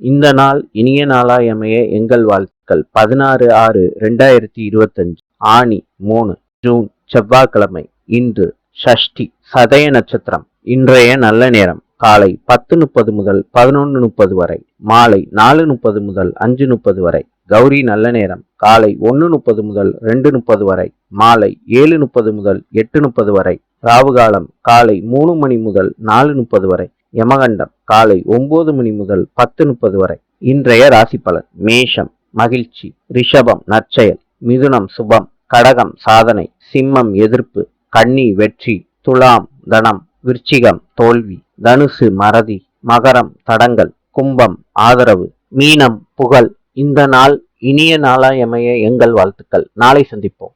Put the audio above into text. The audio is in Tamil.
இந்த நாள் இனிய நாளாய் அமைய எங்கள் வாழ்த்துக்கள். பதினாறு ஆறு ரெண்டாயிரத்தி இருபத்தஞ்சு ஆணி மூணு ஜூன் செவ்வாய்க்கிழமை இன்று ஷஷ்டி சதய நட்சத்திரம் இன்றைய நல்ல நேரம் காலை பத்து முப்பது முதல் பதினொன்று முப்பது வரை மாலை நாலு முப்பது முதல் அஞ்சு முப்பது வரை கௌரி நல்ல நேரம் காலை ஒன்று முப்பது முதல் ரெண்டு முப்பது வரை மாலை ஏழு முப்பது முதல் எட்டு முப்பது வரை ராவுகாலம் காலை மூணு மணி முதல் நாலு முப்பது வரை யமகண்டம் காலை ஒன்பது மணி முதல் பத்து முப்பது வரை. இன்றைய ராசி பலன் மேஷம் மகிழ்ச்சி ரிஷபம் நற்செயல் மிதுனம் சுபம் கடகம் சாதனை சிம்மம் எதிர்ப்பு கன்னி வெற்றி துலாம் தனம் விருச்சிகம் தோல்வி தனுசு மறதி மகரம் தடங்கள் கும்பம் ஆதரவு மீனம் புகழ். இந்த நாள் இனிய நாளாயமைய எங்கள் வாழ்த்துக்கள். நாளை சந்திப்போம்.